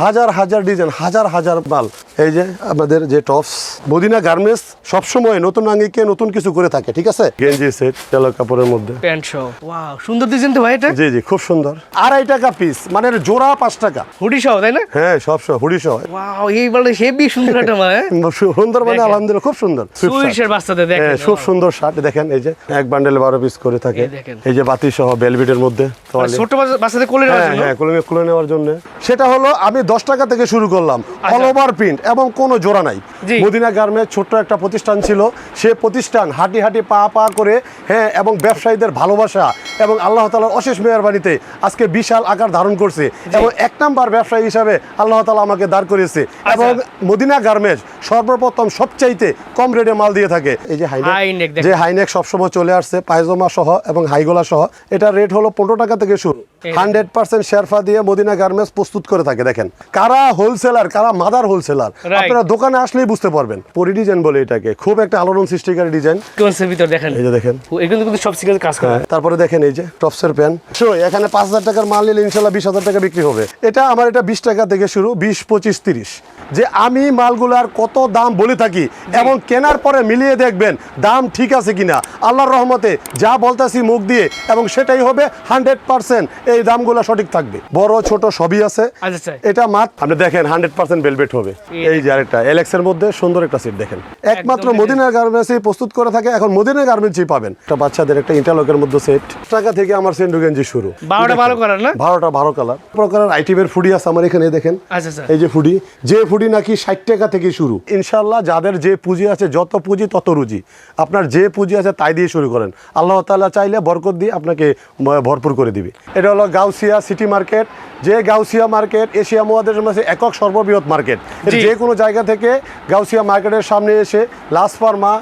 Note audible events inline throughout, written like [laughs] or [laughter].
হাজার হাজার ডিজাইন হাজার হাজার মাল। এই যে আমাদের যে টপস মদিনা গার্মেন্টস সবসময় নতুন আঙ্গিকে নতুন কিছু করে থাকে ঠিক আছে? গেঞ্জি সেট তেলো কাপড়ের মধ্যে। প্যান্ট শো ওয়াও সুন্দর দিয়েছেন তো ভাই এটা? জি জি খুব সুন্দর। আড়াই টাকা পিস মানে জোড়া পাঁচ টাকা। হুডি সহ তাই না? হ্যাঁ সব সব হুডি সহ। ওয়াও এই বলে হেভি সুন্দর একটা হ্যাঁ? [laughs] সুন্দর মানে আলহামদুলিল্লাহ খুব সুন্দর। সুইসের বাচ্চাদের দেখেন হ্যাঁ, খুব সুন্দর শার্ট দেখেন এই যে এক বান্ডেল বারো পিস করে থাকে। এই যে বাতি সহ বেলবিটের মধ্যে তোয়ালে। ছোট বাচ্চা- বাচ্চাদের কোলে নেওয়ার হ্যাঁ জন্য? হ্যাঁ কুলে কুলে নেওয়ার জন্য। সেটা হলো আমি দশ টাকা থেকে শুরু করলাম। অল ওভার প্রিন্ট এবং কোনো জোড়া নাই। মদিনা গার্মেন্টস ছোট্ট একটা প্রতিষ্ঠান ছিল সে প্রতিষ্ঠান হাঁটি হাঁটি পা পা করে হ্যাঁ এবং ব্যবসায়ীদের ভালোবাসা এবং আল্লাহ তালার অশেষ মেহরবানিতে আজকে বিশাল আকার ধারণ করছে এবং এক নাম্বার ব্যবসায়ী হিসাবে আল্লাহ তালা আমাকে দাঁড় করিয়েছে আচ্ছা। এবং মদিনা গার্মেন্টস সর্বপ্রথম সবচাইতে কম রেটে মাল দিয়ে থাকে এই যে হাইনেক যে হাইনেক সবসময় চলে আসছে পায়জামা সহ এবং হাইগোলা সহ এটা রেট হলো পনেরো টাকা থেকে শুরু হান্ড্রেড পার্সেন্ট শেরফা দিয়ে মদিনা গার্মেন্টস প্রস্তুত করে থাকে দেখেন। কারা হোলসেলার কারা মাদার হোলসেলার আপনারা দোকানে আসলেই বুঝতে পারবেন। পরি ডিজাইন বলে এটাকে। খুব একটা আলোড়ন সৃষ্টিকারী ডিজাইন ভিতর দেখেন? এই যে দেখেন। এগুলো কিন্তু সব কাজ করে। হ্যাঁ, তারপরে দেখেন এই যে টপসের প্যান এখানে পাঁচ হাজার টাকার মাল নিলে ইনশাল্লাহ বিশ হাজার টাকা বিক্রি হবে। এটা আমার এটা বিশ টাকা থেকে শুরু বিশ পঁচিশ তিরিশ। যে আমি মালগুলার কত দাম বলে থাকি এবং কেনার পরে মিলিয়ে দেখবেন দাম ঠিক আছে কিনা। আল্লাহর রহমতে যা বলতাছি মুখ দিয়ে এবং সেটাই হবে হান্ড্রেড পার্সেন্ট এই দামগুলো সঠিক থাকবে। বড় ছোট সবই আছে। আচ্ছা, আচ্ছা। এটা মাত আপনি দেখেন হান্ড্রেড পার্সেন্ট বেলবেট হবে। এই যে আরেকটা এলেক্স এর মধ্যে সুন্দর একটা সিট দেখেন। একমাত্র একদম মদিনা গার্মেন্টসই প্রস্তুত করে থাকে। এখন মদিনা গার্মেন্টসই পাবেন। একটা বাচ্চাদের একটা ইন্টারলকের মধ্যে সেট টাকা থেকে আমার সেন্ডু গেঞ্জি শুরু। বারোটা ভালো করার না? বারোটা বারো কালার প্রকারের আইটিমের ফুডি আছে আমার এখানে দেখেন। আচ্ছা এই যে ফুডি। যে ফুডি নাকি ষাট টাকা থেকে শুরু। ইনশাল্লাহ যাদের যে পুঁজি আছে যত পুঁজি তত রুজি। আপনার যে পুঁজি আছে তাই দিয়ে শুরু করেন। আল্লাহ তাআলা চাইলে বরকত দিয়ে আপনাকে ভরপুর করে দিবে। এটা হলো গাউসিয়া সিটি মার্কেট যে গাউসিয়া মার্কেট এশিয়া মহাদেশের মাঝে একক সর্ববৃহৎ মার্কেট। যে কোনো জায়গা থেকে গাউসিয়া মার্কেটের সামনে এসে লাস ফার্মা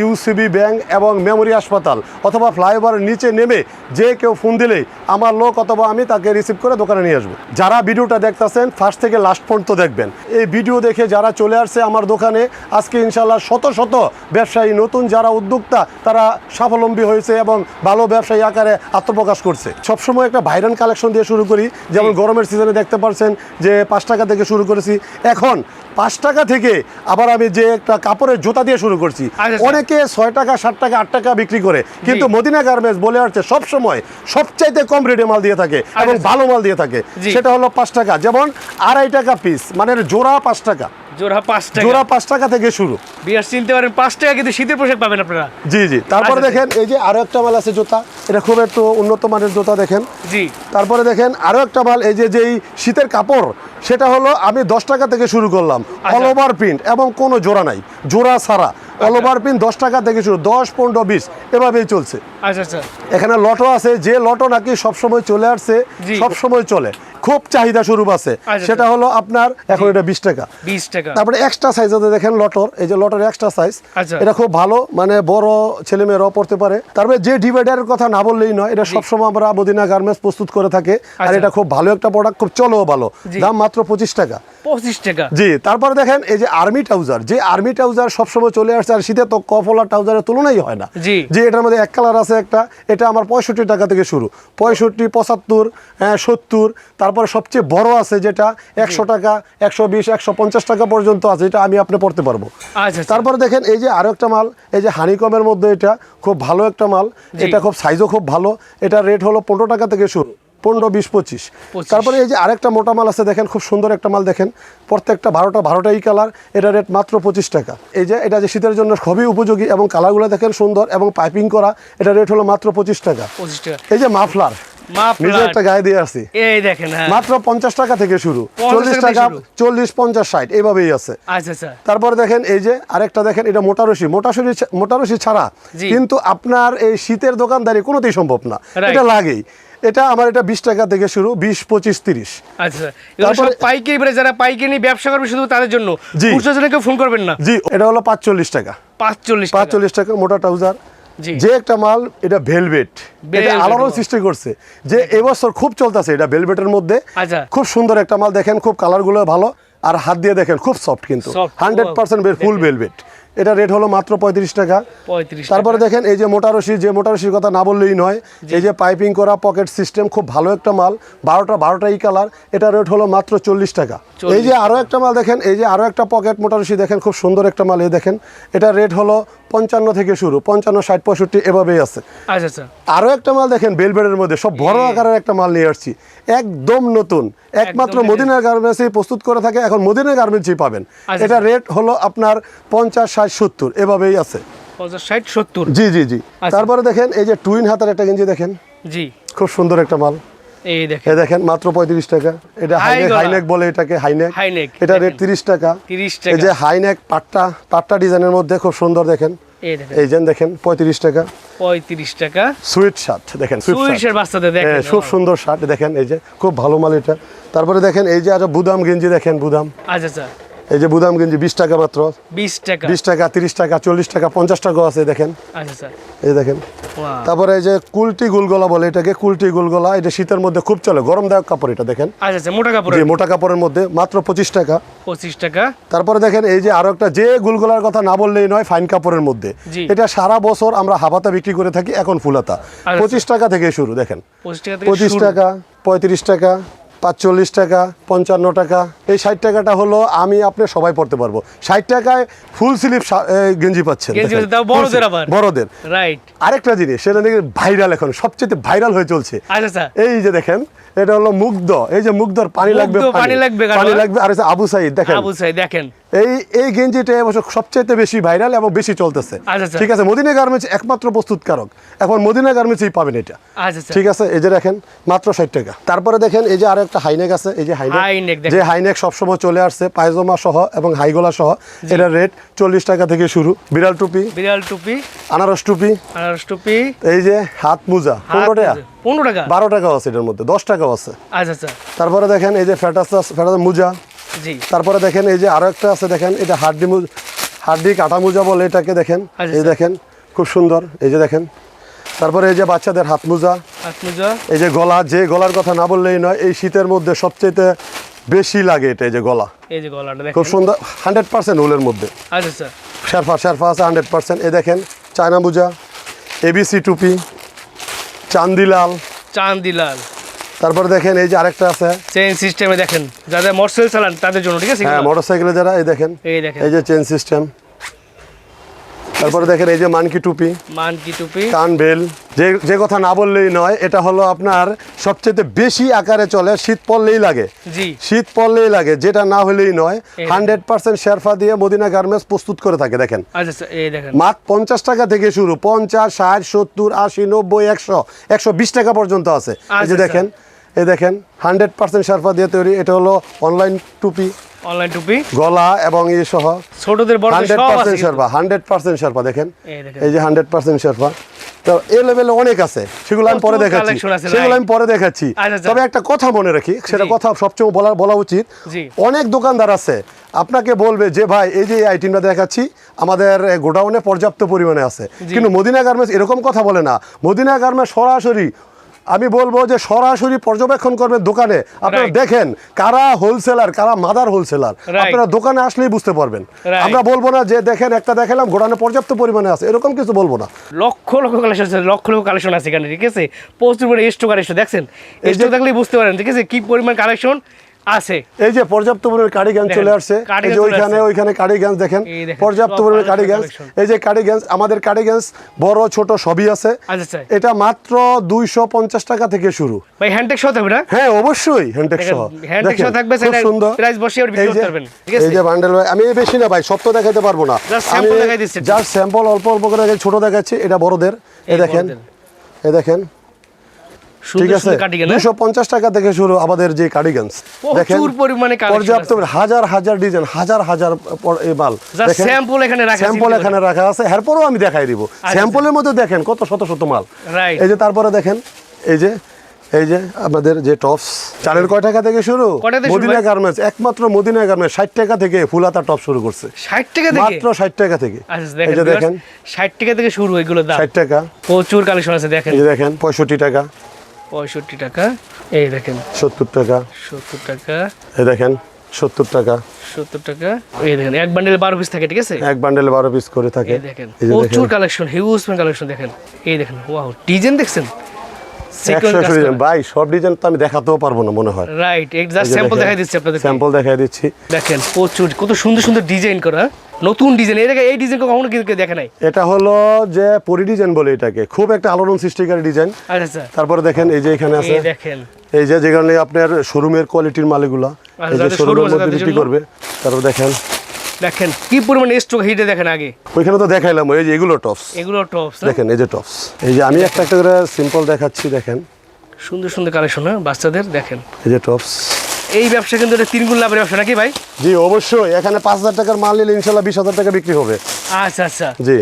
ইউসিবি ব্যাংক এবং মেমোরি হাসপাতাল অথবা ফ্লাইওভারের নিচে নেমে যে কেউ ফোন দিলেই আমার লোক অথবা আমি তাকে রিসিভ করে দোকানে নিয়ে আসব। যারা ভিডিওটা দেখতেছেন ফার্স্ট থেকে লাস্ট পর্যন্ত দেখবেন। এই ভিডিও দেখে যারা চলে আসছে আমার দোকানে আজকে ইনশাল্লাহ শত শত ব্যবসায়ী নতুন যারা উদ্যোক্তা তারা স্বাবলম্বী হয়েছে এবং ভালো ব্যবসায়ী আকারে আত্মপ্রকাশ করছে। সবসময় একটা ভাইরাল কালেকশন দিয়ে শুরু করি যেমন গরমের সিজনে দেখতে পারছেন যে পাঁচ টাকা থেকে শুরু করেছি। এখন পাঁচ টাকা থেকে আবার আমি যে একটা কাপড়ের জুতা দিয়ে শুরু করছি আচ্ছা, আচ্ছা। অনেকে ছয় টাকা সাত টাকা আট টাকা বিক্রি করে। কিন্তু মদিনা গার্মেন্টস বলে আসছে সবসময় সবচাইতে কম রেটে মাল দিয়ে থাকে এবং আচ্ছা। ভালো মাল দিয়ে থাকে। সেটা হলো পাঁচ টাকা। যেমন আড়াই টাকা পিস মানে জোড়া পাঁচ টাকা। জোড়া পাঁচ টাকা। জোড়া পাঁচ টাকা থেকে শুরু। বিয়ার চিনতে পারেন পাঁচ টাকা কিন্তু শীতের পোশাক পাবেন আপনারা। জি জি। তারপরে আচ্ছা, দেখেন এই যে আরও একটা মাল আছে জুতা। এটা খুব একটু উন্নত মানের জুতা দেখেন। জি। তারপরে দেখেন আরও একটা মাল এই যে যেই শীতের কাপড় সেটা হলো আমি দশ টাকা থেকে শুরু করলাম। অল ওভার প্রিন্ট এবং কোনো জোড়া নাই। জোড়া ছাড়া। অল ওভার প্রিন্ট দশ টাকা থেকে শুরু দশ পনেরো বিশ এভাবেই চলছে। আচ্ছা আচ্ছা। এখানে লটো আছে যে লটো নাকি সবসময় চলে আসছে সবসময় চলে। খুব চাহিদা স্বরূপ আছে। আচ্ছা, সেটা হলো আপনার এখন এটা বিশ টাকা। বিশ টাকা। তারপরে এক্সট্রা সাইজ দেখেন লটর এই যে লটর এক্সট্রা সাইজ আচ্ছা। এটা খুব ভালো মানে বড় ছেলে মেয়েরাও পড়তে পারে। তারপরে যে ডিভাইডারের কথা না বললেই নয় এটা সবসময় আমরা মদিনা গার্মেন্টস প্রস্তুত করে থাকে আর আচ্ছা। এটা খুব ভালো একটা প্রোডাক্ট খুব চলো ভালো। দাম মাত্র পঁচিশ টাকা। পঁচিশ টাকা। জি তারপরে দেখেন এই যে আর্মি ট্রাউজার যে আর্মি ট্রাউজার সবসময় চলে আসছে আর শীতে তো কফলার ট্রাউজারের তুলনাই হয় না। যে এটার মধ্যে এক কালার আছে একটা এটা আমার পঁয়ষট্টি টাকা থেকে শুরু। পঁয়ষট্টি পঁচাত্তর হ্যাঁ সত্তর তারপরে সবচেয়ে বড় আছে যেটা একশো টাকা একশো বিশ একশো পঞ্চাশ টাকা পর্যন্ত আছে এটা আমি আপনি পড়তে পারব আচ্ছা আচ্ছা। তারপরে দেখেন এই যে আরও একটা মাল এই যে হানিকমের মধ্যে এটা খুব ভালো একটা মাল এটা খুব সাইজও খুব ভালো এটা রেট হলো পনেরো টাকা থেকে শুরু পনেরো বিশ পঁচিশ। তারপরে এই যে আরেকটা মোটা মাল আছে দেখেন খুব সুন্দর একটা মাল দেখেন প্রত্যেকটা বারোটা বারোটা এই কালার এটা রেট মাত্র পঁচিশ টাকা এই যে এটা যে শীতের জন্য খুবই উপযোগী এবং কালারগুলো দেখেন সুন্দর এবং পাইপিং করা এটা রেট হলো মাত্র পঁচিশ টাকা এই যে মাফলার। নিজে একটা গায়ে দিয়ে আসছি। এই দেখেন হ্যাঁ। মাত্র পঞ্চাশ টাকা থেকে শুরু। চল্লিশ টাকা থেকে টাকা শুরু। চল্লিশ পঞ্চাশ ষাট এইভাবেই আছে। আচ্ছা আচ্ছা। দেখেন এই যে আরেকটা দেখেন এটা ছাড়া কিন্তু আপনার এই শীতের দোকানদারি কোনোতেই সম্ভব না। এটা লাগেই। এটা আমার এটা বিশ টাকা থেকে শুরু বিশ পঁচিশ তিরিশ। আচ্ছা পাইকারি যারা পাইকারি নিয়ে ব্যবসা করবে শুধু তাদের জন্য। জি। ফোন করবেন না। জি এটা হলো পাঁচচল্লিশ টাকা। পাঁচচল্লিশ পাঁচচল্লিশ টাকা মোটা ট্রাউজার। যে একটা মাল এটা ভেলভেট এটা আলোড়ন সৃষ্টি করছে। যে এবছর খুব চলতেছে এটা ভেলভেটের মধ্যে। আচ্ছা। খুব সুন্দর একটা মাল দেখেন খুব কালারগুলো ভালো। আর হাত দিয়ে দেখেন খুব সফট কিন্তু। হান্ড্রেড পার্সেন্ট ফুল ভেলভেট এটা রেট হলো মাত্র পঁয়ত্রিশ টাকা। তারপরে দেখেন এই যে মোটারসি যে মোটারসির কথা না বললেই নয় এই যে পাইপিং করা পকেট সিস্টেম খুব ভালো একটা মাল। বারোটা বারোটা ই কালার এটা রেট হলো মাত্র চল্লিশ টাকা। এই যে আরও একটা মাল দেখেন এই যে আরও একটা পকেট মোটারসি দেখেন খুব সুন্দর একটা মাল এই দেখেন। এটা রেট হলো পঞ্চান্ন থেকে শুরু পঞ্চান্ন ষাট পঁয়ষট্টি এভাবেই আছে। আচ্ছা আচ্ছা। আরও একটা মাল দেখেন বেলবেডের মধ্যে সব বড় আকারের একটা মাল নিয়ে আসছি। একদম নতুন একমাত্র মদিনার গার্মেন্টসই প্রস্তুত করে থাকে এখন মদিনার গার্মেন্টসই পাবেন। আচ্ছা। এটা রেট হলো আপনার পঞ্চাশ ষাট সত্তর এভাবেই আছে। জি জি জি। তারপরে দেখেন এই যে টুইন হাতার একটা গেঞ্জি দেখেন। জি। খুব সুন্দর একটা মাল। এই দেখেন। দেখেন মাত্র পঁয়ত্রিশ টাকা। এটা হাইনেক হাইনেক বলে এটাকে হাইনেক। হাইনেক, এটা রেট দেখেন। তিরিশ টাকা। 30 এই যে হাইনেক পাট্টা পাট্টা ডিজাইনের মধ্যে খুব সুন্দর দেখেন। এই দেখেন। যে দেখেন পঁয়ত্রিশ টাকা। পঁয়ত্রিশ টাকা। সুইট শার্ট দেখেন সুইট শার্ট বাচ্চাদের দেখেন। হ্যাঁ, খুব সুন্দর শার্ট দেখেন এই যে খুব ভালো মাল এটা। তারপরে দেখেন এই যে আরও বুদাম গেঞ্জি দেখেন বুদাম। আচ্ছা আচ্ছা। এই যে বুদাম গেঞ্জি বিশ টাকা মাত্র। বিশ টাকা। বিশ টাকা তিরিশ টাকা চল্লিশ টাকা পঞ্চাশ টাকাও আছে দেখেন। আচ্ছা আচ্ছা। এই দেখেন। তারপরে এই যে কুলটি গুলগলা বলে এটাকে কুলটি গুলগলা এটা শীতের মধ্যে খুব চলে গরমদায়ক কাপড় এটা দেখেন। আচ্ছা মোটা কাপড় মোটা কাপড়ের মধ্যে মাত্র পঁচিশ টাকা। পঁচিশ টাকা। তারপরে দেখেন এই যে আরও একটা যে গুলগোলার কথা না বললেই নয় ফাইন কাপড়ের মধ্যে। এটা সারা বছর আমরা হাবাতা বিক্রি করে থাকি এখন ফুলাতা। পঁচিশ টাকা থেকে শুরু দেখেন। পঁচিশ। টাকা পঁয়ত্রিশ টাকা পাঁচচল্লিশ টাকা পঞ্চান্ন টাকা। এই ষাট টাকাটা হলো আমি আপনি সবাই পড়তে পারব। ষাট টাকায় ফুল স্লিপ গেঞ্জি পাচ্ছেন বড়দের রাইট আরেকটা জিনিস সেটা নাকি ভাইরাল এখন সবচেয়ে ভাইরাল হয়ে চলছে। আচ্ছা আচ্ছা। এই যে দেখেন এটা হলো মুগ্ধ। এই যে মুগ্ধর পানি লাগবে পানি। লাগবে পানি লাগবে আর আবু সাইদ দেখেন। আবু সাই দেখেন। এই এই গেঞ্জিটা এবছর সবচেয়ে বেশি ভাইরাল এবং বেশি চলতেছে। আচ্ছা, আচ্ছা। ঠিক আছে মদিনা গার্মেন্টস একমাত্র প্রস্তুতকারক। এখন মদিনা গার্মেন্টসই পাবেন এটা। আচ্ছা ঠিক আছে এই যে দেখেন মাত্র ষাট টাকা। তারপরে দেখেন এই যে আরও একটা হাইনেক আছে এই যে হাইনেক। যে হাইনেক সবসময় চলে আসছে পায়জামা সহ এবং হাইগোলা সহ। এটার রেট চল্লিশ টাকা থেকে শুরু। বিড়াল টুপি বিড়াল টুপি আনারস টুপি আনারস টুপি। এই যে হাত মোজা পনেরো টাকা। পনেরো টাকা? বারো টাকাও আছে এটার মধ্যে দশ টাকাও আছে। আচ্ছা আচ্ছা। তারপরে দেখেন এই যে ফ্যাটাস ফ্যাটাস মোজা। জি। তারপরে দেখেন এই যে আরও একটা আছে দেখেন এটা হাড্ডি মুজ হাড্ডি কাটা মোজা বলে এটাকে দেখেন। আচ্ছা, এই দেখেন খুব সুন্দর এই যে দেখেন। তারপরে এই যে বাচ্চাদের হাত মোজা। এই যে গলা যে গলার কথা না বললেই নয় এই শীতের মধ্যে সবচেয়ে বেশি লাগে এটা এই যে গলা। এই যে গলাটা খুব সুন্দর হান্ড্রেড পার্সেন্ট উলের মধ্যে। আচ্ছা আচ্ছা। শেরফা শেরফা আছে হান্ড্রেড পার্সেন্ট এই দেখেন চায়না মোজা এবিসি টুপি চান্দিলাল। চান্দিলাল। তারপর দেখেন এই যে আরেকটা আছে। চেইন সিস্টেমে দেখেন। যাদের মোটরসাইকেল চালান তাদের জন্য ঠিক আছে? হ্যাঁ মোটরসাইকেলে মোটর সাইকেলে যারা এই দেখেন। এই দেখেন। এই যে চেইন সিস্টেম তারপরে দেখেন এই যে মানকি টুপি মানকি টুপি। কান বেল। যে যে কথা না বললেই নয় এটা হলো আপনার সবচেয়ে বেশি আকারে চলে শীত পড়লেই লাগে। জি। শীত পড়লেই লাগে যেটা না হলেই নয় হান্ড্রেড পার্সেন্ট শেরফা দিয়ে মদিনা গার্মেন্টস প্রস্তুত করে থাকে দেখেন। আচ্ছা আচ্ছা এই দেখেন। মাত্র পঞ্চাশ টাকা থেকে শুরু পঞ্চাশ ষাট সত্তর আশি নব্বই একশো একশো বিশ টাকা পর্যন্ত আছে। এই আচ্ছা, যে দেখেন এই দেখেন হান্ড্রেড পার্সেন্ট শেরফা দিয়ে তৈরি এটা হলো অনলাইন টুপি। অনলাইন টুপি। গলা এবং সহ ছোটদের বড়দের সব আছে পার্সেন্ট কিন্তু। শেরপা হান্ড্রেড পার্সেন্ট শেরপা দেখেন। এই যে হান্ড্রেড পার্সেন্ট শেরপা। তো এ লেভেলে অনেক আছে। সেগুলো আমি পরে দেখাচ্ছি। সেগুলো আমি পরে দেখাচ্ছি। আচ্ছা, আচ্ছা। তবে একটা কথা মনে রাখি সেটা কথা সবচেয়ে বলা বলা উচিত। অনেক দোকানদার আছে আপনাকে বলবে যে ভাই এই যে আইটেমটা দেখাচ্ছি আমাদের গোডাউনে পর্যাপ্ত পরিমাণে আছে। কিন্তু মদিনা গার্মেন্টস এরকম কথা বলে না। মদিনা গার্মেন্টস সরাসরি আমি বলব যে সরাসরি পর্যবেক্ষণ করবেন দোকানে। আপনারা দেখেন কারা হোলসেলার কারা মাদার হোলসেলার আপনারা দোকানে আসলেই বুঝতে পারবেন। আমরা বলব না যে দেখেন একটা দেখালাম গোডানে পর্যাপ্ত পরিমাণে আছে এরকম কিছু বলব না। লক্ষ লক্ষ কালেকশন আছে লক্ষ লক্ষ কালেকশন আছে এখানে ঠিক আছে? প্রচুর পরিমাণে এস্টো কালেকশন দেখছেন? স্টক দেখলেই বুঝতে পারেন ঠিক আছে? কি পরিমাণ কালেকশন আছে। এই যে পর্যাপ্ত পরিমাণে কার্ডিগান দেখেন, চলে আসছে। এই যে ওইখানে ওইখানে দেখেন। দেখেন, পর্যাপ্ত এই যে আমাদের বড় ছোট সবই আছে। আচ্ছা আচ্ছা। এটা মাত্র দুইশো পঞ্চাশ টাকা থেকে শুরু। ভাই হ্যান্ডটেক সহ থাকবে না? হ্যাঁ অবশ্যই হ্যান্ডটেক সহ। সহ থাকবে, খুব সুন্দর। price বসিয়ে আবার বিক্রি এই যে- পারবেন, ঠিক আছে? এই যে বান্ডেল আমি বেশি না ভাই সব তো দেখাতে পারব না। আমি দেখাই দিচ্ছি। জাস্ট স্যাম্পল অল্প অল্প করে ছোট দেখাচ্ছি এটা বড়দের। এই দেখেন এই দেখেন। ঠিক আছে? সুন্দর কাটিং না দুশো পঞ্চাশ টাকা থেকে শুরু আমাদের যে কার্ডিগানস পরিমাণে পর্যাপ্ত হাজার হাজার ডিজাইন হাজার হাজার মাল Just এখানে রাখা স্যাম্পল এখানে রাখা আছে এরপরও আমি দেখাই দিব। স্যাম্পলের মধ্যে দেখেন কত শত শত মাল। এই যে তারপরে দেখেন এই যে এই যে আমাদের যে টপস চালের কয় টাকা থেকে শুরু? মদিনা গার্মেন্টস একমাত্র মদিনা গার্মেন্টস ষাট টাকা থেকে ফুলাতা টপ শুরু করছে। ষাট টাকা থেকে? মাত্র ষাট টাকা থেকে। আচ্ছা এই যে দেখেন। ষাট টাকা থেকে শুরু এগুলো ষাট টাকা। প্রচুর কালেকশন আছে দেখেন। এই যে দেখেন পঁয়ষট্টি টাকা। পঁয়ষট্টি টাকা। এই দেখেন। সত্তর টাকা। সত্তর টাকা। এই দেখেন সত্তর টাকা। সত্তর টাকা। এই দেখেন এক বান্ডেল বারো পিস থাকে ঠিক আছে? এক বান্ডেলে বারো পিস করে থাকে। দেখেন প্রচুর কালেকশন হিউজ কালেকশন দেখেন। এই দেখেন ওয়াও ডিজাইন দেখছেন? ভাই সব ডিজাইন তো আমি দেখাতেও পারব না মনে হয়। রাইট জাস্ট স্যাম্পল দেখাই দিচ্ছি আপনাদের স্যাম্পল দেখাই দিচ্ছি। দেখেন প্রচুর কত সুন্দর সুন্দর ডিজাইন করা হ্যাঁ? নতুন ডিজাইন এই ডিজাইন কখনো কেউ দেখে নাই। এটা হলো যে পরি ডিজাইন বলে এটাকে। খুব একটা আলোড়ন সৃষ্টিকারী ডিজাইন। আচ্ছা আচ্ছা। তারপরে দেখেন এই যে এখানে আছে। এই দেখেন। এই যে যেখানে আপনার শোরুমের কোয়ালিটির মালগুলা এই যে শোরুমের মধ্যে বিক্রি করবে তারপর দেখেন দেখেন কি পরিমাণে স্টক হিটে দেখেন আগে? ওইখানে তো দেখাইলাম ওই যে এগুলো টপস এগুলো টপস দেখেন এই যে টপস এই যে আমি একটা একটা করে সিম্পল দেখাচ্ছি দেখেন। সুন্দর সুন্দর কালেকশন বাচ্চাদের দেখেন। এই যে টপস এই ব্যবসা কিন্তু এটা তিন গুণ লাভের ব্যবসা নাকি ভাই? জি অবশ্যই। এখানে পাঁচ হাজার টাকার মাল নিলে ইনশাল্লাহ বিশ হাজার টাকা বিক্রি হবে। আচ্ছা আচ্ছা। জি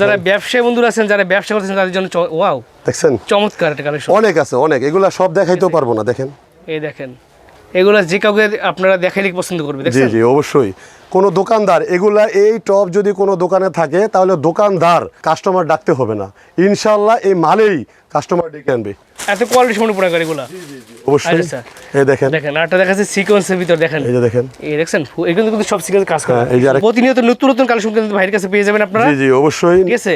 যারা ব্যবসায়ী বন্ধুরা আছেন যারা ব্যবসা করতেছেন তাদের জন্য ওয়াও দেখছেন? চমৎকার একটা কালেকশন অনেক আছে অনেক। এগুলা সব দেখাইতেও পারব না দেখেন। এই দেখেন। এগুলো যে কাউকে আপনারা দেখাইলে পছন্দ করবে জি জি অবশ্যই। কোনো দোকানদার এগুলা এই টপ যদি কোনো দোকানে থাকে তাহলে দোকানদার কাস্টমার ডাকতে হবে না। ইনশাল্লাহ এই মালেই কাস্টমার ডেকে আনবে। এত কোয়ালিটি সম্পূর্ণ প্রোডাক্ট এগুলো? অবশ্যই। আচ্ছা, এই দেখেন। দেখেন দেখাচ্ছে সিকোয়েন্সের ভিতর দেখেন। এই যে দেখেন। এই এগুলো কিন্তু সব সিকোয়েন্স কাজ করে। হ্যাঁ, এই যে প্রতিনিয়ত নতুন নতুন কালেকশন কিন্তু ভাইয়ের কাছে পেয়ে যাবেন আপনারা। জি জি অবশ্যই। ঠিক আছে?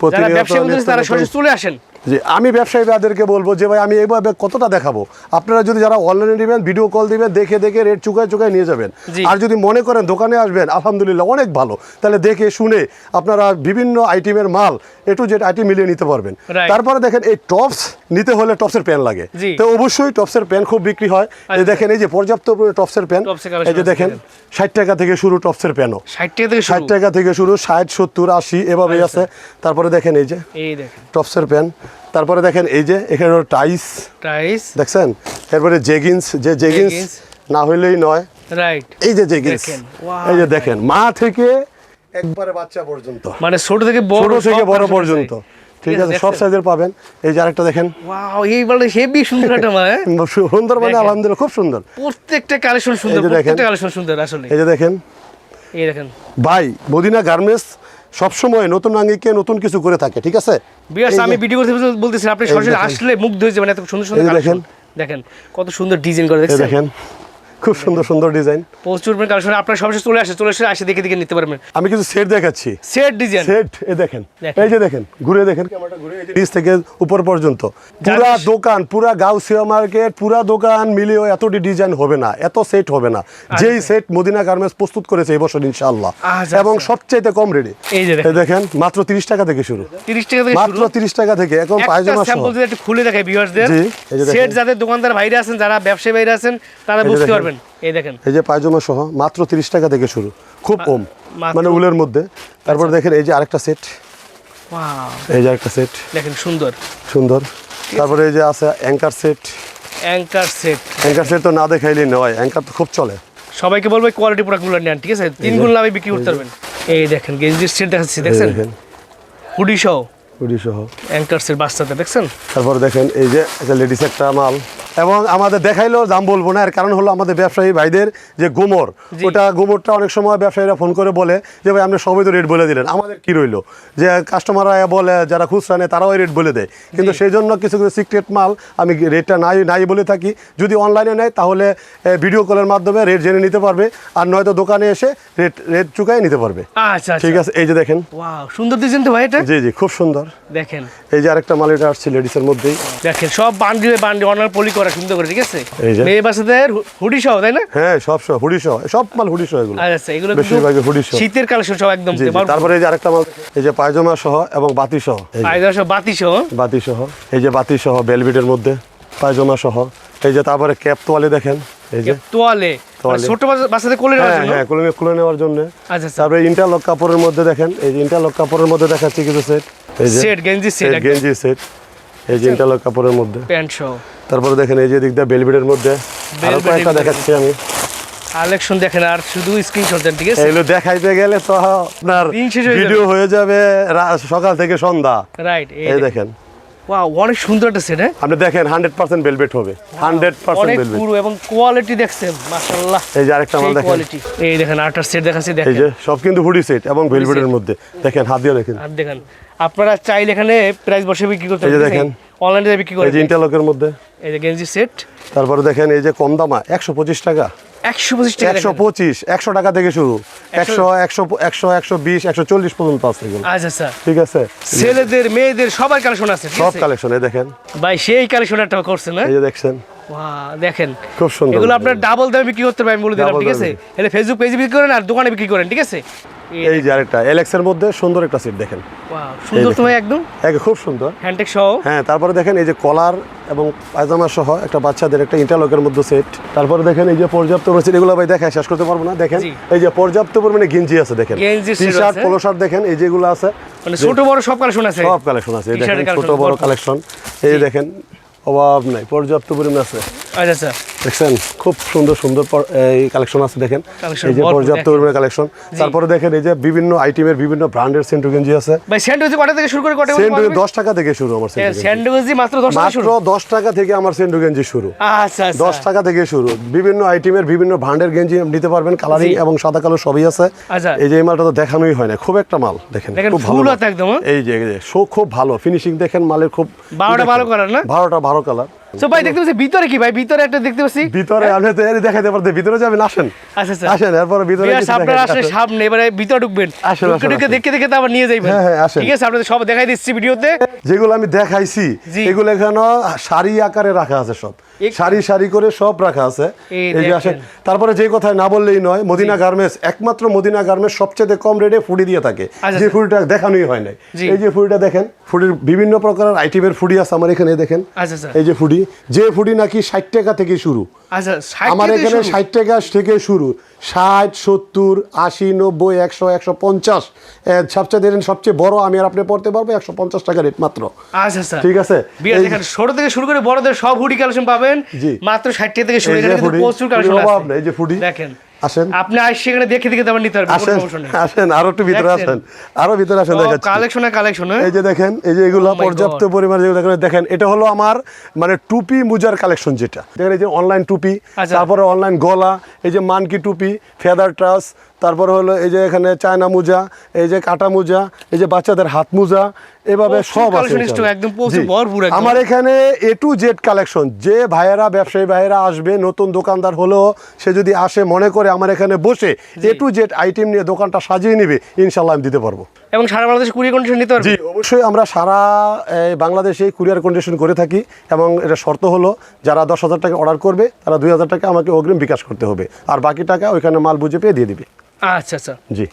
প্রতিনিয়ত তারা সরাসরি চলে আসেন। জি আমি ব্যবসায়ীদেরকে বলব যে ভাই আমি এইভাবে কতটা দেখাবো? আপনারা যদি যারা অনলাইনে নেবেন ভিডিও কল দিবেন দেখে দেখে রেট চুকায় চুকায় নিয়ে যাবেন। আর যদি মনে করেন দোকানে আসবেন আলহামদুলিল্লাহ অনেক ভালো। তাহলে দেখে শুনে আপনারা বিভিন্ন আইটেমের মাল একটু যেটা আইটেম মিলিয়ে নিতে পারবেন। তারপরে দেখেন এই টপস নিতে হলে টপসের প্যান লাগে। তো অবশ্যই টপসের প্যান খুব বিক্রি হয়। এই আচ্ছা। দেখেন এই যে পর্যাপ্ত টপসের প্যান এই যে দেখেন। ষাট টাকা থেকে শুরু টপসের প্যানও ষাট টাকা থেকে শুরু? টাকা থেকে শুরু ষাট সত্তর আশি এভাবেই আছে। তারপরে দেখেন এই যে এই দেখেন। টপসের প্যান তারপরে দেখেন এই যে এখানে টাইস। প্রাইস দেখছেন? এরপরে জেগিন্স যে জেগিন্স না হইলেই নয়। রাইট। এই যে জেগিন্স। দেখেন, এই যে দেখেন মা থেকে একবারে বাচ্চা পর্যন্ত। মানে ছোট থেকে বড় ছোট থেকে বড় পর্যন্ত। ঠিক আছে সব সাইজের পাবেন। এই যে আরেকটা দেখেন। ওয়াও এই বলে হেভি সুন্দর একটা মা হ্যাঁ? [laughs] সুন্দর মানে। আলহামদুলিল্লাহ খুব সুন্দর। প্রত্যেকটা কালেকশন সুন্দর। প্রত্যেকটা কালেকশন সুন্দর আসলে। এই যে দেখেন। এই দেখেন। ভাই মদিনা গার্মেন্টস সবসময় নতুন আঙ্গিকে নতুন কিছু করে থাকে ঠিক আছে? বিয়াস আমি ভিডিও করতে বলতেছি আপনি সরাসরি। আসলে মুগ্ধ হয়ে যাবেন এত সুন্দর সুন্দর দেখেন। দেখেন কত সুন্দর ডিজাইন করে দেখেন। খুব সুন্দর সুন্দর ডিজাইন। প্রচুর কালেকশন আপনার সবসময় চলে আসে চলে আসে আসে দেখে দেখে নিতে পারবেন। আমি কিছু সেট দেখাচ্ছি। সেট ডিজাইন সেট এ দেখেন। এই যে দেখেন ঘুরে দেখেন ক্যামেরাটা ঘুরে এই যে নিচ থেকে উপর পর্যন্ত। পুরা দোকান পুরা গাউসিয়া মার্কেট পুরা দোকান মিলিয়েও এতটি ডিজাইন হবে না এত সেট হবে না। যেই সেট মদিনা গার্মেন্টস প্রস্তুত করেছে এই বছর ইনশাআল্লাহ। আচ্ছা, এবং আচ্ছা। সবচাইতে কম রেডি এই যে দেখেন। মাত্র 30 টাকা থেকে শুরু। 30 টাকা থেকে মাত্র 30 টাকা থেকে এখন পায়জামা স্যাম্পল যদি একটু খুলে দেখাই ভিউয়ার্সদের। সেট যাদের দোকানদার ভাইরা আছেন যারা ব্যবসায়ী ভাইরা আছেন তারা বুঝতে দেখেন। পারবেন এই দেখেন। এই যে পায়জামা সহ মাত্র 30 টাকা থেকে শুরু। খুব কম। মানে উলের মধ্যে। তারপর দেখেন এই যে আরেকটা সেট। ওয়াও। এই যে আরেকটা সেট। দেখেন সুন্দর। সুন্দর। তারপরে এই যে আছে anchor set. Anchor set. Anchor set তো না দেখাইলে নয় অ্যাঙ্কার তো খুব চলে। সবাইকে বলব কোয়ালিটি প্রোডাক্টগুলো নেন ঠিক আছে? তিন গুণ লাভে বিক্রি করতে পারবেন। এই দেখেন গেঞ্জির সেট দেখাচ্ছি দেখছেন? দেখেন। হুডি সহ হুডি সহ অ্যাঙ্কার সেট বাচ্চাদের দেখছেন? তারপর দেখেন এই যে লেডিস একটা মাল। এবং আমাদের দেখাইলেও দাম বলব না। এর কারণ হলো আমাদের ব্যবসায়ী ভাইদের যে গোমর ওটা গোমরটা অনেক সময় ব্যবসায়ীরা ফোন করে বলে যে ভাই আপনি সবাই তো রেট বলে দিলেন। আমাদের কি রইল? যে কাস্টমাররা বলে যারা খুচরা নেয় তারাও রেট বলে দেয়। কিন্তু সেই জন্য কিছু কিছু সিক্রেট মাল আমি রেটটা নাই নাই বলে থাকি। যদি অনলাইনে নেয় তাহলে ভিডিও কলের মাধ্যমে রেট জেনে নিতে পারবে। আর নয়তো দোকানে এসে রেট রেট চুকাই নিতে পারবে। আচ্ছা ঠিক আচ্ছা আছে এই যে দেখেন। সুন্দর দিয়েছেন তো ভাই এটা? জি জি খুব সুন্দর। দেখেন। এই যে আরেকটা মাল এটা আসছে লেডিসের মধ্যেই। দেখেন সব বান্ডিলে বান্ডি অনার পলি করা। সুন্দর করে ঠিক আছে? মেয়ে বাচ্চাদের হুডি সহ তাই না? হ্যাঁ সব সহ হুডি সহ সব মাল হুডি সহ এগুলো। আচ্ছা এগুলো কিন্তু হুডি সহ। শীতের কালেকশন সব একদম তারপরে এই যে আরেকটা মাল এই যে পায়জামা সহ এবং বাতি সহ পায়জামা সব বাতি সহ। বাতি সহ এই যে বাতি সহ বেলভিটের মধ্যে পায়জামা সহ এই যে তারপরে ক্যাপ তোয়ালে দেখেন এই যে। তোয়ালে মানে ছোট বাচ্চা- বাচ্চাদের কোলে নেওয়ার হ্যাঁ জন্য? হ্যাঁ খুলে খুলে নেওয়ার জন্য। আচ্ছা আচ্ছা। তারপরে ইন্টারলক কাপড়ের মধ্যে দেখেন এই যে ইন্টারলক কাপড়ের মধ্যে দেখাচ্ছি কিছু সেট এই যে। সেট গেঞ্জি সেট গেঞ্জি সেট এই যে ইন্টারলক কাপড়ের মধ্যে। প্যান্ট সহ তারপরে দেখেন এই যে দিকটা দিয়ে মধ্যে। আরও কয়েকটা দেখাচ্ছি আমি। কালেকশন দেখেন আর শুধু স্ক্রিনশট দেন ঠিক আছে? এগুলো দেখাইতে গেলে তো আপনার ভিডিও হয়ে যাবে। সকাল থেকে সন্ধ্যা। রাইট এই দেখেন। ওয়াও অনেক সুন্দর একটা সেট হ্যাঁ? আপনি দেখেন হান্ড্রেড পার্সেন্ট বেলভেট হবে। হান্ড্রেড পার্সেন্ট অনেক বেলভেট পুরো এবং কোয়ালিটি দেখছেন মাশাআল্লাহ। এই যে আরেকটা মাল দেখেন। কোয়ালিটি এই দেখেন আটার সেট দেখাচ্ছি এই যে সব কিন্তু হুডি সেট এবং বেলভেটের মধ্যে। দেখেন হাত দিয়ে দেখেন। আর দেখেন আপনারা চাইলে এখানে প্রাইস বসে বিক্রি করতে পারেন। দেখেন। অনলাইনে বিক্রি করে এই যে ইন্টারলকের মধ্যে। এই যে গেঞ্জি সেট তারপরে দেখেন এই যে কম দামা একশো পঁচিশ টাকা। একশো পঁচিশ টাকা একশো পঁচিশ একশো টাকা থেকে শুরু। একশো একশো একশো একশো বিশ একশো চল্লিশ পর্যন্ত আছে এগুলো। আচ্ছা আচ্ছা। ঠিক আছে? ছেলেদের মেয়েদের সবার কালেকশন আছে সব কালেকশন এই দেখেন। ভাই সেই কালেকশন একটা করছেন এই যে দেখছেন। দেখেন। খুব সুন্দর এগুলো আপনার ডাবল দামে বিক্রি করতে পারেন বলে দিলাম ঠিক আছে? এটা ফেসবুক পেজে বিক্রি করেন আর দোকানে বিক্রি করেন ঠিক আছে? এই- যে আরেকটা এলেক্স এর মধ্যে সুন্দর একটা সিট দেখেন। সুন্দর তো একদম? খুব সুন্দর। হ্যান্ডটেক সহ? হ্যাঁ তারপরে দেখেন এই যে কলার এবং পায়জামা সহ একটা বাচ্চাদের একটা ইন্টারলকের মধ্যে সেট তারপরে দেখেন এই যে পর্যাপ্ত পরিমাণে এগুলো ভাই দেখায় শেষ করতে পারব না দেখেন। এই যে পর্যাপ্ত পরিমাণে গেঞ্জি আছে দেখেন। টি শার্ট পোলো শার্ট দেখেন এই যেগুলো আছে। মানে ছোট বড় সব কালেকশন আছে। সব কালেকশন আছে দেখেন ছোট বড় কালেকশন এই দেখেন অভাব নাই পর্যাপ্ত পরিমাণে আছে। আচ্ছা আচ্ছা। দেখছেন? খুব সুন্দর সুন্দর এই কালেকশন আছে দেখেন। এই যে পর্যাপ্ত পরিমাণে কালেকশন তারপরে দেখেন এই যে বিভিন্ন আইটেমের বিভিন্ন ব্র্যান্ডের সেন্টু গেঞ্জি আছে। ভাই স্যান্ডউইচ কটা থেকে শুরু করে কটা সেন্টু দশ টাকা থেকে শুরু আমার সেন্টু গেঞ্জি স্যান্ডউইচ মাত্র দশ টাকা শুরু মাত্র শুরু। দশ টাকা থেকে আমার সেন্টু গেঞ্জি শুরু। আচ্ছা আচ্ছা। দশ টাকা থেকে শুরু। বিভিন্ন আইটেমের বিভিন্ন ব্র্যান্ডের গেঞ্জি নিতে পারবেন কালারিং এবং সাদা কালো সবই আছে। আচ্ছা। এই যে এই মালটা তো দেখানোই হয় না খুব একটা মাল দেখেন খুব ভালো একদম, হ্যাঁ? এই যে শো খুব ভালো। ফিনিশিং দেখেন মালের খুব বারোটা দেখেন। ভালো colour না? বারোটা ভালো কালার তো ভাই দেখতে পাচ্ছি ভিতরে কি ভাই? ভিতরে একটা দেখতে পাচ্ছি। ভিতরে আপনি তো এর দেখাইতে পারতে ভিতরে যাবেন আসেন। আচ্ছা স্যার আসেন এরপর ভিতরে কিছু আপনারা আসলে। সামনে এবারে ভিতরে ঢুকবেন। আসেন, ঢুকে আসেন, ঢুকে আসেন। দেখে দেখে তারপর নিয়ে যাইবেন। হ্যাঁ, হ্যাঁ, আসেন। ঠিক আছে আপনাদের সব দেখাই দিচ্ছি ভিডিওতে। যেগুলো আমি দেখাইছি এগুলো এখানে সারি আকারে রাখা আছে সব। সারি সারি করে সব রাখা আছে। এই যে তারপরে যে কথায় না বললেই নয় মদিনা গার্মেন্টস একমাত্র মদিনা গার্মেন্টস সবচেয়ে কম রেটে ফুডি দিয়ে থাকে। আচ্ছা, যে আচ্ছা। ফুডিটা দেখানোই হয় নাই। এই যে ফুডিটা দেখেন ফুডির বিভিন্ন প্রকারের আইটেমের ফুডি আছে আমার এখানে দেখেন। আচ্ছা। এই যে ফুডি যে ফুডি নাকি ষাট টাকা থেকে শুরু। আচ্ছা আমার এখানে ষাট টাকা থেকে শুরু। ষাট সত্তর আশি নব্বই একশো একশো পঞ্চাশ। সবচেয়ে দেখেন সবচেয়ে বড় আমি আর আপনি পড়তে পারব একশো পঞ্চাশ টাকা রেট মাত্র। আচ্ছা আচ্ছা। ঠিক আছে? ছোট থেকে শুরু করে বড়দের সব হুডি কালেকশন পাবেন। মাত্র ষাট টাকা থেকে শুরু প্রচুর কালেকশন এই যে ফুডি। দেখেন আসেন। আপনি সেখানে দেখে দেখে তারপর নিতে পারবেন আসেন আসেন আরও একটু ভিতরে আসেন আরও ভিতরে আসেন দেখাচ্ছি। কালেকশন কালেকশন এই যে দেখেন এই যে এগুলো Oh পর্যাপ্ত পরিমাণে যেগুলো দেখেন দেখেন এটা হলো আমার মানে টুপি মুজার কালেকশন যেটা। দেখেন এই যে অনলাইন টুপি আচ্ছা। তারপরে অনলাইন গলা এই যে মানকি টুপি ফেদার ট্রাস তারপরে হলো এই যে এখানে চায়না মোজা এই যে কাটা মোজা এই যে বাচ্চাদের হাত মোজা এভাবে সব একদম। আমার এখানে এ টু জেড কালেকশন যে ভাইয়েরা ব্যবসায়ী ভাইয়েরা আসবে নতুন দোকানদার হলেও সে যদি আসে মনে করে আমার এখানে বসে এ টু জেড আইটেম নিয়ে দোকানটা সাজিয়ে নিবে ইনশাল্লাহ আমি দিতে পারব। এবং সারা বাংলাদেশ কুড়ি কন্ডিশন নিতে পারবেন জি অবশ্যই আমরা সারা বাংলাদেশে কুরিয়ার কন্ডিশন করে থাকি এবং এটা শর্ত হলো যারা দশ হাজার টাকা অর্ডার করবে তারা দুই হাজার টাকা আমাকে অগ্রিম বিকাশ করতে হবে। আর বাকি টাকা ওইখানে মাল বুঝে পেয়ে দিয়ে দিবে। আচ্ছা আচ্ছা। জি।